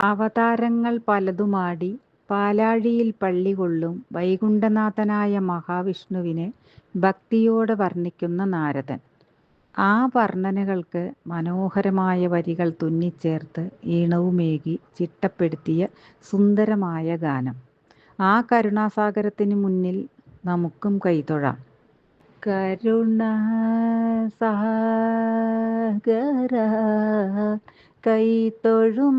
അവതാരങ്ങൾ പലതുമാടി പാലാഴിയിൽ പള്ളികൊള്ളും വൈകുണ്ഠനാഥനായ മഹാവിഷ്ണുവിനെ ഭക്തിയോടെ വർണിക്കുന്ന നാരദൻ. ആ വർണനകൾക്ക് മനോഹരമായ വരികൾ തുന്നിച്ചേർത്ത് ഈണവുമേകി ചിട്ടപ്പെടുത്തിയ സുന്ദരമായ ഗാനം. ആ കരുണാസാഗരത്തിന് മുന്നിൽ നമുക്കും കൈതൊഴാം. കരുണാസാഗരാ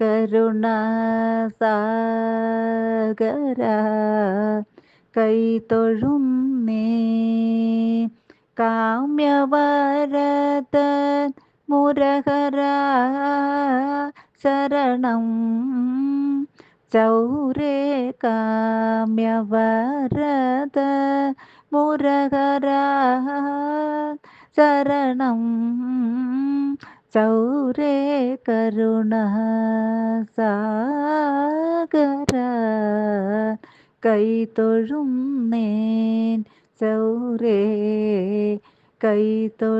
കരുണ ശൗരേ കൈ കൈതൊഴുന്നേൻ കാമ്യവരദൻ മുരഹര ശരണം. ചൗരേ കാമ്യവരത മുരഹരാ ശരണം ചൗരേ കൈതൊഴും നേൻ ചൗരേ കൈതൊഴുന്നേൻ.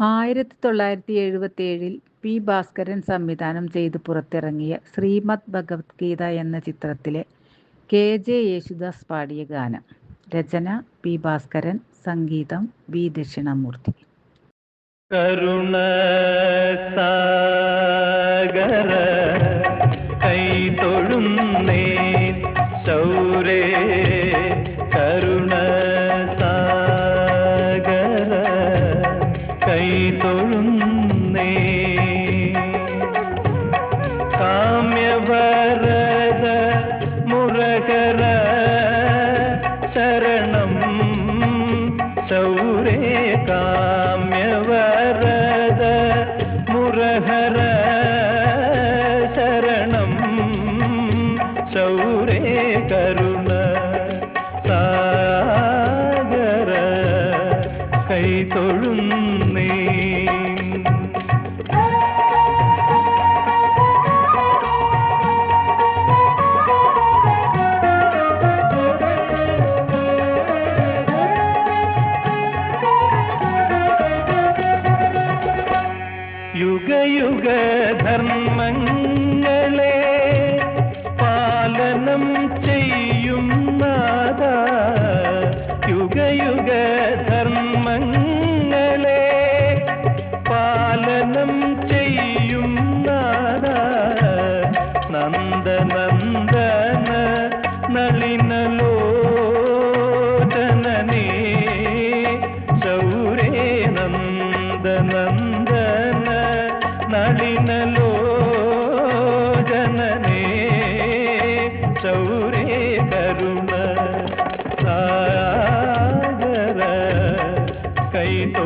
ആയിരത്തി തൊള്ളായിരത്തി എഴുപത്തിയേഴിൽ പി ഭാസ്കരൻ സംവിധാനം ചെയ്ത് പുറത്തിറങ്ങിയ ശ്രീമദ് ഭഗവത്ഗീത എന്ന ചിത്രത്തിലെ കെ ജെ യേശുദാസ് പാടിയ ഗാനം. രചന പി ഭാസ്കരൻ. സംഗീതം വി ദക്ഷിണാമൂർത്തി. കൈ തൊഴുന്നേ ശൗരേ കരുണസാഗര കൈതൊഴുന്നേ മുരഹര ശരണം. ശൗരേ കരുണ സാഗര കൈതൊഴുന്നേ യുഗയുഗ ചെയ്യും യുഗയുഗ ധർമ്മങ്ങളെ പാലനം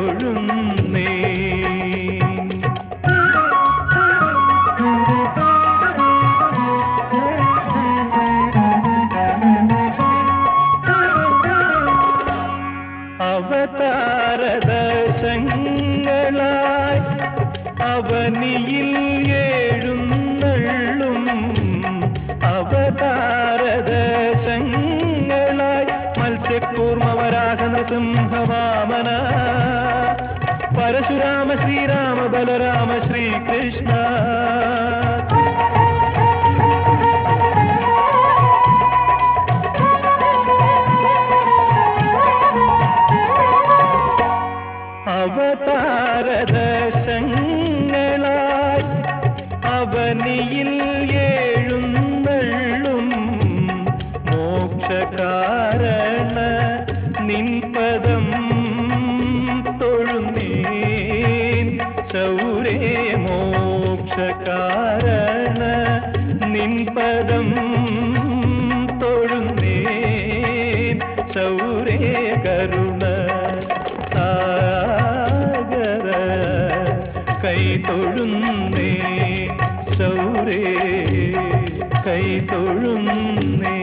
കൈതൊഴുന്നേ അവതാരദശങ്ങളായി അവനിയിൽ ഏഴുന്നള്ളും. അവതാരദശങ്ങളായി മത്സ്യക്കൂർമ്മവരാഹ നൃസിംഹവാമന परशुराम श्रीराम बलराम श्रीकृष्ण। മോക്ഷകാരണ നിൻപദം തൊഴുന്നേ ശൗരേ കരുണ സാഗര കൈതൊഴുന്നേ കൈ കൈതൊഴുന്നേ